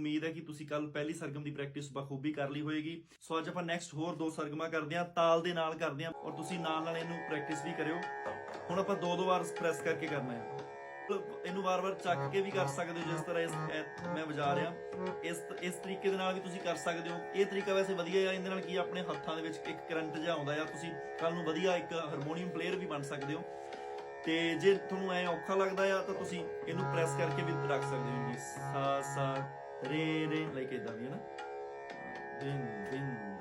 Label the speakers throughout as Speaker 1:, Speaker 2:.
Speaker 1: ਉਮੀਦ ਹੈ ਕਿ ਤੁਸੀਂ ਕੱਲ ਪਹਿਲੀ ਸਰਗਮ ਦੀ ਪ੍ਰੈਕਟਿਸ ਬਖੂਬੀ ਕਰ ਲਈ ਹੋਏਗੀ। ਸੋ ਅੱਜ ਆਪਾਂ ਨੈਕਸਟ ਹੋਰ ਦੋ ਸਰਗਮਾਂ ਕਰਦੇ ਹਾਂ, ਤਾਲ ਦੇ ਨਾਲ ਕਰਦੇ ਹਾਂ ਔਰ ਤੁਸੀਂ ਨਾਲ ਨਾਲ ਇਹਨੂੰ ਪ੍ਰੈਕਟਿਸ ਵੀ ਕਰਿਓ। ਹੁਣ ਆਪਾਂ ਦੋ ਦੋ ਵਾਰ ਪ੍ਰੈਸ ਕਰਕੇ ਕਰਨਾ ਹੈ। ਇਹਨੂੰ ਵਾਰ-ਵਾਰ ਚੱਕ ਕੇ ਵੀ ਕਰ ਸਕਦੇ ਹੋ, ਜਿਸ ਤਰ੍ਹਾਂ ਇਸ ਮੈਂ ਵਜਾ ਰਿਹਾ। ਇਸ ਇਸ ਤਰੀਕੇ ਦੇ ਨਾਲ ਵੀ ਤੁਸੀਂ ਕਰ ਸਕਦੇ ਹੋ। ਇਹ ਤਰੀਕਾ ਵੈਸੇ ਵਧੀਆ ਹੈ ਇਹਦੇ ਨਾਲ ਕੀ ਆਪਣੇ ਹੱਥਾਂ ਦੇ ਵਿੱਚ ਇੱਕ ਕਰੰਟ ਜਿਹਾ ਆਉਂਦਾ ਆ। ਤੁਸੀਂ ਕੱਲ ਨੂੰ ਵਧੀਆ ਇੱਕ ਹਾਰਮੋਨੀਅਮ ਪਲੇਅਰ ਵੀ ਬਣ ਸਕਦੇ ਹੋ। ਤੇ ਜੇ ਤੁਹਾਨੂੰ ਐ ਔਖਾ ਲੱਗਦਾ ਆ, ਤਾਂ ਤੁਸੀਂ ਇਹਨੂੰ ਪ੍ਰੈਸ ਕਰਕੇ ਵੀ ਰੱਖ ਸਕਦੇ ਹੋ। ਜੀ ਸਾ ਸਾ re re like it you know din din.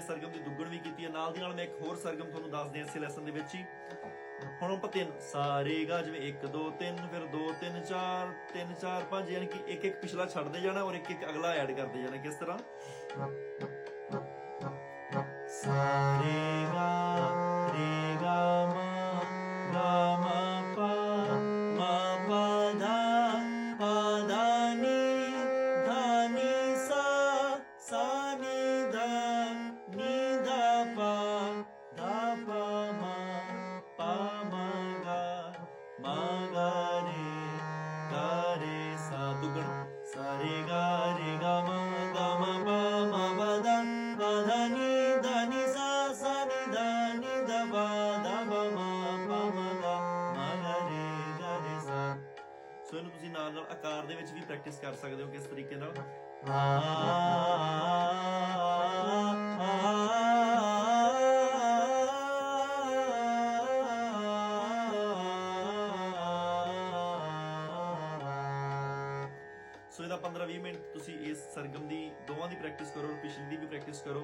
Speaker 1: ਸੋ ਸਰਗਮ ਦੀ ਦੁੱਗਣ ਵੀ ਕੀਤੀ ਹੈ। ਨਾਲ ਦੀ ਨਾਲ ਮੈਂ ਇੱਕ ਹੋਰ ਸਰਗਮ ਤੁਹਾਨੂੰ ਦੱਸਦੇ ਹਾਂ ਇਸੇ ਲੈਸਨ ਦੇ ਵਿੱਚ ਹੀ। ਹੁਣ ਆਪਾਂ ਤਿੰਨ, ਸਾਰੇ ਗਾ, ਜਿਵੇਂ 1 2 3 ਫਿਰ 2 3 4 3 4 5 ਯਾਨੀ ਕਿ ਇੱਕ ਇੱਕ ਪਿਛਲਾ ਛੱਡਦੇ ਜਾਣਾ ਔਰ ਇੱਕ ਇੱਕ ਅਗਲਾ ਐਡ ਕਰਦੇ ਜਾਣਾ। ਕਿਸ ਤਰ੍ਹਾਂ? ਸਾਰੇ ਨਾਲ ਨਾਲ ਆਕਾਰ ਦੇ ਵਿੱਚ ਵੀ ਪ੍ਰੈਕਟਿਸ ਕਰ ਸਕਦੇ ਹੋ ਕਿਸ ਤਰੀਕੇ ਨਾਲ? ਸੋ ਇਹਦਾ 15-20 ਮਿੰਟ ਤੁਸੀਂ ਇਸ ਸਰਗਮ ਦੀ ਦੋਵਾਂ ਦੀ ਪ੍ਰੈਕਟਿਸ ਕਰੋ, ਔਰ ਪਿਛਲੀ ਦੀ ਵੀ ਪ੍ਰੈਕਟਿਸ ਕਰੋ।